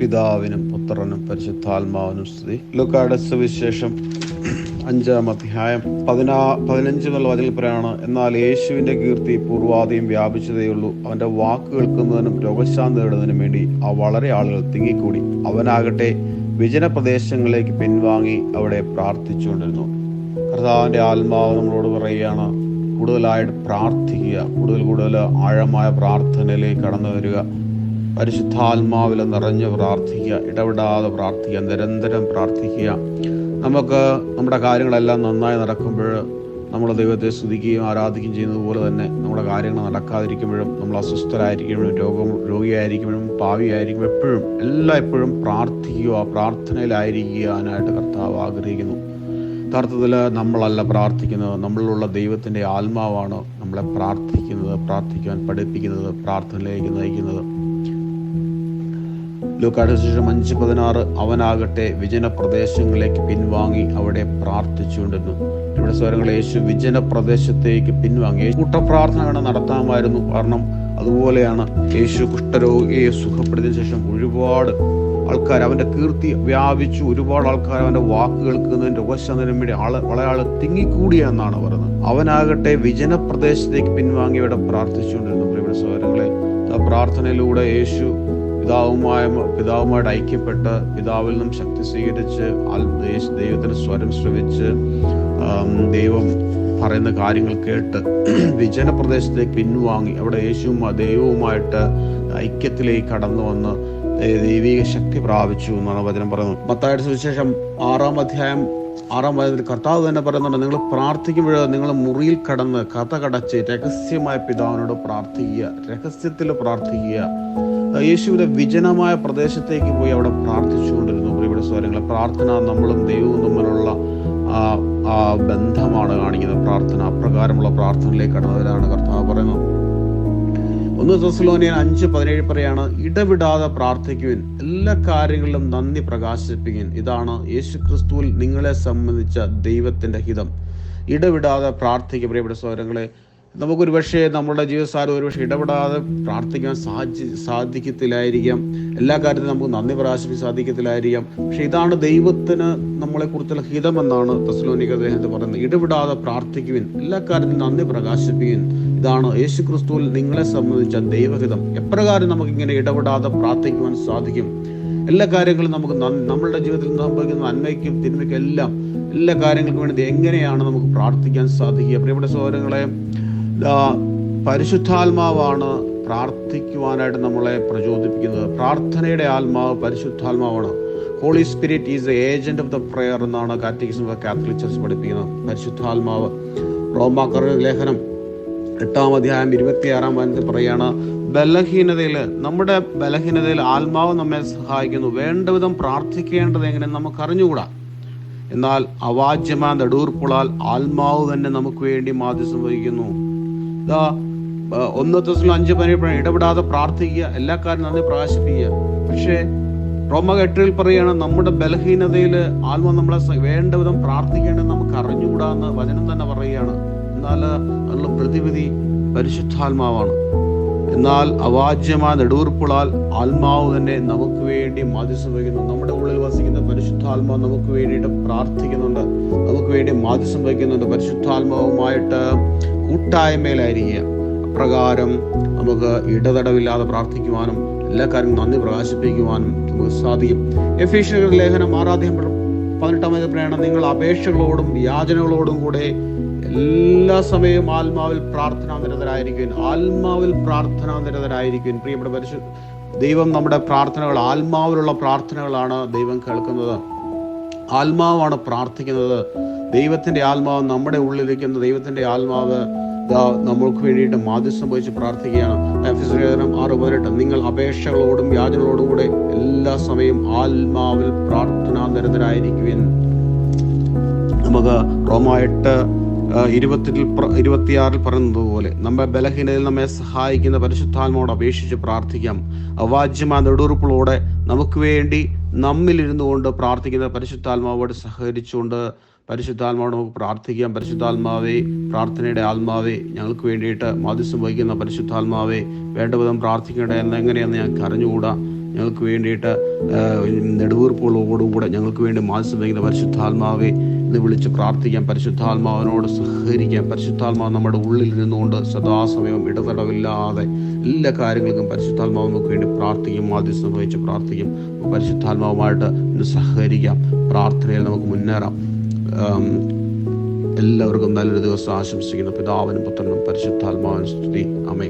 പിതാവിനും പുത്രനും പരിശുദ്ധാത്മാവിനും സ്തുതി. ലുക്കായുടെ സുവിശേഷം അഞ്ചാം അധ്യായം പതിനാ പതിനഞ്ച് വചനത്തിൽ പറയാണ് എന്നാൽ യേശുവിന്റെ കീർത്തി പൂർവാധികം വ്യാപിച്ചതേയുള്ളൂ അവന്റെ വാക്ക് കേൾക്കുന്നതിനും രോഗശാന്തി നേടുന്നതിനും വേണ്ടി ആ വളരെ ആളുകൾ തിങ്ങിക്കൂടി. അവനാകട്ടെ വിജന പ്രദേശങ്ങളിലേക്ക് പിൻവാങ്ങി അവിടെ പ്രാർത്ഥിച്ചുകൊണ്ടിരുന്നു. കർത്താവിന്റെ ആത്മാവ് നമ്മളോട് പറയുകയാണ് കൂടുതലായിട്ട് പ്രാർത്ഥിക്കുക. കൂടുതൽ കൂടുതൽ ആഴമായ പ്രാർത്ഥനയിലേക്ക് കടന്നു വരിക. പരിശുദ്ധാത്മാവിൽ നിറഞ്ഞ് പ്രാർത്ഥിക്കുക ഇടപെടാതെ പ്രാർത്ഥിക്കുക നിരന്തരം പ്രാർത്ഥിക്കുക. നമുക്ക് നമ്മുടെ കാര്യങ്ങളെല്ലാം നന്നായി നടക്കുമ്പോൾ നമ്മൾ ദൈവത്തെ സ്തുതിക്കുകയും ആരാധിക്കുകയും ചെയ്യുന്നതുപോലെ തന്നെ നമ്മുടെ കാര്യങ്ങൾ നടക്കാതിരിക്കുമ്പോഴും നമ്മൾ അസ്വസ്ഥരായിരിക്കുമ്പോഴും രോഗം രോഗിയായിരിക്കുമ്പോഴും പാവിയായിരിക്കും എപ്പോഴും എല്ലാ എപ്പോഴും പ്രാർത്ഥിക്കുക പ്രാർത്ഥനയിലായിരിക്കാനായിട്ട് കർത്താവ് ആഗ്രഹിക്കുന്നു. യഥാർത്ഥത്തിൽ നമ്മളല്ല പ്രാർത്ഥിക്കുന്നത് നമ്മളിലുള്ള ദൈവത്തിന്റെ ആത്മാവാണ് നമ്മളെ പ്രാർത്ഥിക്കുന്നത് പ്രാർത്ഥിക്കാൻ പഠിപ്പിക്കുന്നത് പ്രാർത്ഥനയിലേക്ക് നയിക്കുന്നത്. ലൂക്കാട് ശേഷം അഞ്ച് പതിനാറ് അവനാകട്ടെ വിജന പ്രദേശങ്ങളിലേക്ക് പിൻവാങ്ങി അവിടെ പ്രാർത്ഥിച്ചുകൊണ്ടിരുന്നു. ഇവിടെ സ്വരങ്ങൾ യേശു വിജന പ്രദേശത്തേക്ക് പിൻവാങ്ങി കൂട്ടപ്രാർത്ഥനകൾ നടത്താമായിരുന്നു. കാരണം അതുപോലെയാണ് യേശു കുഷ്ഠരോഗിയെ സുഖപ്പെടുത്തിയ ശേഷം ഒരുപാട് ആൾക്കാർ അവന്റെ കീർത്തി വ്യാപിച്ചു. ഒരുപാട് ആൾക്കാർ അവന്റെ വാക്ക് കേൾക്കുന്നതിന്റെ ഉപശമനം വേണ്ടി ആൾ വളരെ ആൾ തിങ്ങിക്കൂടിയ എന്നാണ് പറയുന്നത്. അവനാകട്ടെ വിജന പ്രദേശത്തേക്ക് പിൻവാങ്ങി ഇവിടെ പ്രാർത്ഥിച്ചുകൊണ്ടിരുന്നു. പ്രിയ സഹോദരങ്ങളെ ആ പ്രാർത്ഥനയിലൂടെ യേശു പിതാവുമായ പിതാവുമായിട്ട് ഐക്യപ്പെട്ട് പിതാവിൽ നിന്നും ശക്തി സ്വീകരിച്ച് ദൈവത്തിന്റെ സ്വരം ശ്രവിച്ച് ദൈവം പറയുന്ന കാര്യങ്ങൾ കേട്ട് വിജന പ്രദേശത്തെ പിൻവാങ്ങി. അവിടെ യേശുവും ദൈവവുമായിട്ട് ഐക്യത്തിലേക്ക് കടന്നു വന്ന് ദൈവിക ശക്തി പ്രാപിച്ചു എന്നാണ് വചനം പറയുന്നത്. മത്തായുടെ സുവിശേഷം ആറാം അധ്യായം ആറാം വചനത്തിൽ കർത്താവ് തന്നെ പറയുന്നുണ്ട് നിങ്ങൾ പ്രാർത്ഥിക്കുമ്പോൾ നിങ്ങൾ മുറിയിൽ കടന്ന് കഥ കടച്ച് രഹസ്യമായ പിതാവിനോട് പ്രാർത്ഥിക്കുക രഹസ്യത്തിൽ പ്രാർത്ഥിക്കുക. യേശുവിന്റെ വിജനമായ പ്രദേശത്തേക്ക് പോയി അവിടെ പ്രാർത്ഥിച്ചുകൊണ്ടിരുന്നു. പ്രിയപ്പെട്ട സ്വരങ്ങളെ പ്രാർത്ഥന നമ്മളും ദൈവവും തമ്മിലുള്ള ആ ബന്ധമാണ് കാണിക്കുന്നത്. പ്രാർത്ഥന അപ്രകാരമുള്ള പ്രാർത്ഥനയിലേക്ക് കടന്നവരാണ് കർത്താവ് പറയുന്നത്. ഒന്ന് തെസ്സലോനിയൻ അഞ്ച് പതിനേഴ് പറയാണ് ഇടവിടാതെ പ്രാർത്ഥിക്കുവിൻ എല്ലാ കാര്യങ്ങളിലും നന്ദി പ്രകാശിപ്പിക്കുവിൻ. ഇതാണ് യേശു ക്രിസ്തുവിൽ നിങ്ങളെ സംബന്ധിച്ച ദൈവത്തിന്റെ ഹിതം. ഇടവിടാതെ പ്രാർത്ഥിക്കുക. പ്രിയപ്പെട്ട സൗരങ്ങളെ നമുക്കൊരു പക്ഷേ നമ്മുടെ ജീവിതസാരം ഒരുപക്ഷെ ഇടപെടാതെ പ്രാർത്ഥിക്കാൻ സാധി സാധിക്കത്തില്ലായിരിക്കാം. എല്ലാ കാര്യത്തിലും നമുക്ക് നന്ദി പ്രകാശിപ്പിക്കാൻ സാധിക്കത്തില്ലായിരിക്കാം. പക്ഷെ ഇതാണ് ദൈവത്തിന് നമ്മളെ കുറിച്ചുള്ള ഹിതമെന്നാണ് തസ്ലോനിക അദ്ദേഹത്തെ പറയുന്നത്. ഇടപെടാതെ പ്രാർത്ഥിക്കുവിൻ എല്ലാ കാര്യത്തിലും നന്ദി പ്രകാശിപ്പിക്കുവിൻ ഇതാണ് യേശു ക്രിസ്തുവിൽ നിങ്ങളെ സംബന്ധിച്ച ദൈവഹിതം. എപ്രകാരം നമുക്ക് ഇങ്ങനെ ഇടപെടാതെ പ്രാർത്ഥിക്കുവാൻ സാധിക്കും? എല്ലാ കാര്യങ്ങളും നമുക്ക് നമ്മളുടെ ജീവിതത്തിൽ സംഭവിക്കുന്ന നന്മയ്ക്കും തിന്മയ്ക്കും എല്ലാം എല്ലാ കാര്യങ്ങൾക്കും വേണ്ടി എങ്ങനെയാണ് നമുക്ക് പ്രാർത്ഥിക്കാൻ സാധിക്കുക? പ്രിയപ്പെട്ട സഹോദരങ്ങളെ പരിശുദ്ധാത്മാവാണ് പ്രാർത്ഥിക്കുവാനായിട്ട് നമ്മളെ പ്രചോദിപ്പിക്കുന്നത്. പ്രാർത്ഥനയുടെ ആത്മാവ് പരിശുദ്ധാത്മാവാണ്. Holy Spirit is a agent of the prayer എന്നാണ് കാറ്റഗിസം കാത്തലിക് ചർച്ച് പഠിപ്പിക്കുന്നത്. പരിശുദ്ധാത്മാവ്. റോമാക്കർ ലേഖനം എട്ടാം അധ്യായം ഇരുപത്തിയാറാം വാനത്തിൽ പറയുകയാണ് ബലഹീനതയിൽ നമ്മുടെ ബലഹീനതയിൽ ആത്മാവ് നമ്മെ സഹായിക്കുന്നു. വേണ്ട വിധം പ്രാർത്ഥിക്കേണ്ടത് എങ്ങനെ നമുക്ക് അറിഞ്ഞുകൂടാ? എന്നാൽ അവാജ്യമായ നെടൂർപ്പുളാൽ ആത്മാവ് തന്നെ നമുക്ക് വേണ്ടി മാധ്യസം വഹിക്കുന്നു. ആ, ഒന്ന് ദിവസം അഞ്ച് മണി ഇടപെടാതെ പ്രാർത്ഥിക്കുക എല്ലാ കാര്യം നന്ദി പ്രകാശിപ്പിക്കുക പക്ഷേ റോമ എട്ടിൽ പറയുകയാണ് നമ്മുടെ ബലഹീനതയിൽ ആത്മ നമ്മളെ വേണ്ട വിധം പ്രാർത്ഥിക്കേണ്ടത് നമുക്ക് അറിഞ്ഞുകൂടാന്ന് വചനം തന്നെ പറയുകയാണ്. എന്നാൽ അതിനുള്ള പ്രതിവിധി പരിശുദ്ധാത്മാവാണ്. എന്നാൽ അവാജ്യമായ നെടൂർപ്പുളാൽ ആത്മാവ് തന്നെ നമുക്ക് വേണ്ടി മാധ്യസം വഹിക്കുന്നു. നമ്മുടെ ഉള്ളിൽ വസിക്കുന്ന പരിശുദ്ധാത്മാവ് നമുക്ക് വേണ്ടിയിട്ട് പ്രാർത്ഥിക്കുന്നുണ്ട്. നമുക്ക് വേണ്ടി മാധ്യസം വഹിക്കുന്നുണ്ട്. പരിശുദ്ധാത്മാവുമായിട്ട് കൂട്ടായ്മയിലായിരിക്കുക. അപ്രകാരം നമുക്ക് ഇടതടവില്ലാതെ പ്രാർത്ഥിക്കുവാനും എല്ലാ കാര്യങ്ങളും നന്ദി പ്രകാശിപ്പിക്കുവാനും നമുക്ക് സാധിക്കും. എഫീഷ്യൻ ലേഖനം ആറാദ്യം പതിനെട്ടാമത് പ്രയാണം നിങ്ങൾ അപേക്ഷകളോടും യാചനകളോടും കൂടെ എല്ലാ സമയവും ആത്മാവിൽ പ്രാർത്ഥനാ നിരതരായിരിക്കും ആത്മാവിൽ പ്രാർത്ഥനാ നിരതരായിരിക്കും പ്രിയപ്പെട്ട പരിശു ദൈവം നമ്മുടെ പ്രാർത്ഥനകൾ ആത്മാവിലുള്ള പ്രാർത്ഥനകളാണ് ദൈവം കേൾക്കുന്നത്. ആത്മാവാണ് പ്രാർത്ഥിക്കുന്നത്. ദൈവത്തിന്റെ ആത്മാവ് നമ്മുടെ ഉള്ളിലിരിക്കുന്ന ദൈവത്തിന്റെ ആത്മാവ് നമ്മൾക്ക് വേണ്ടിയിട്ട് മാധ്യസ്ഥം വഹിച്ച് പ്രാർത്ഥിക്കുകയാണ്. ആറ് പതിനെട്ട്. നിങ്ങൾ അപേക്ഷകളോടും യാചനകളോടും കൂടെ എല്ലാ സമയം ആത്മാവിൽ പ്രാർത്ഥനാ നിരതരായിരിക്കുവിൻ. നമുക്ക് റോമ എട്ട് ഇരുപത്തിൽ ഇരുപത്തിയാറിൽ പറഞ്ഞതുപോലെ നമ്മെ നമ്മുടെ ബലഹീനതയിൽ നമ്മെ സഹായിക്കുന്ന പരിശുദ്ധാത്മാവോട് അപേക്ഷിച്ച് പ്രാർത്ഥിക്കാം. അവാജ്യമായ നെടുറുപ്പുകളോടെ നമുക്ക് വേണ്ടി നമ്മിലിരുന്നു കൊണ്ട് പ്രാർത്ഥിക്കുന്ന പരിശുദ്ധാത്മാവോട് സഹകരിച്ചുകൊണ്ട് പരിശുദ്ധാത്മാവോട് നമുക്ക് പ്രാർത്ഥിക്കാം. പരിശുദ്ധാത്മാവേ പ്രാർത്ഥനയുടെ ആത്മാവേ ഞങ്ങൾക്ക് വേണ്ടിയിട്ട് മാധ്യസ്ഥം വഹിക്കുന്ന പരിശുദ്ധാത്മാവേ വേണ്ട വിധം പ്രാർത്ഥിക്കേണ്ട എന്നെങ്ങനെയെന്ന് ഞങ്ങൾക്ക് അറിഞ്ഞുകൂടാ. ഞങ്ങൾക്ക് വേണ്ടിയിട്ട് നെടുവീർപ്പുകളോടുകൂടെ ഞങ്ങൾക്ക് വേണ്ടി മാസം വഹിക്കുന്ന പരിശുദ്ധാത്മാവെ എന്ന് വിളിച്ച് പ്രാർത്ഥിക്കാം പരിശുദ്ധാത്മാവിനോട് സഹകരിക്കാം പരിശുദ്ധാത്മാവ് നമ്മുടെ ഉള്ളിൽ നിന്നുകൊണ്ട് സദാസമയം ഇടതടവില്ലാതെ എല്ലാ കാര്യങ്ങൾക്കും പരിശുദ്ധാത്മാവ് നമുക്ക് വേണ്ടി പ്രാർത്ഥിക്കും മാധ്യസ്ഥം വഹിച്ച് പ്രാർത്ഥിക്കും. പരിശുദ്ധാത്മാവുമായിട്ട് സഹകരിക്കാം. പ്രാർത്ഥനയിൽ നമുക്ക് മുന്നേറാം. എല്ലാവർക്കും നല്ലൊരു ദിവസം ആശംസിക്കുന്നു. പിതാവിനും പുത്രനും പരിശുദ്ധാത്മാവിനും സ്തുതി. അമേ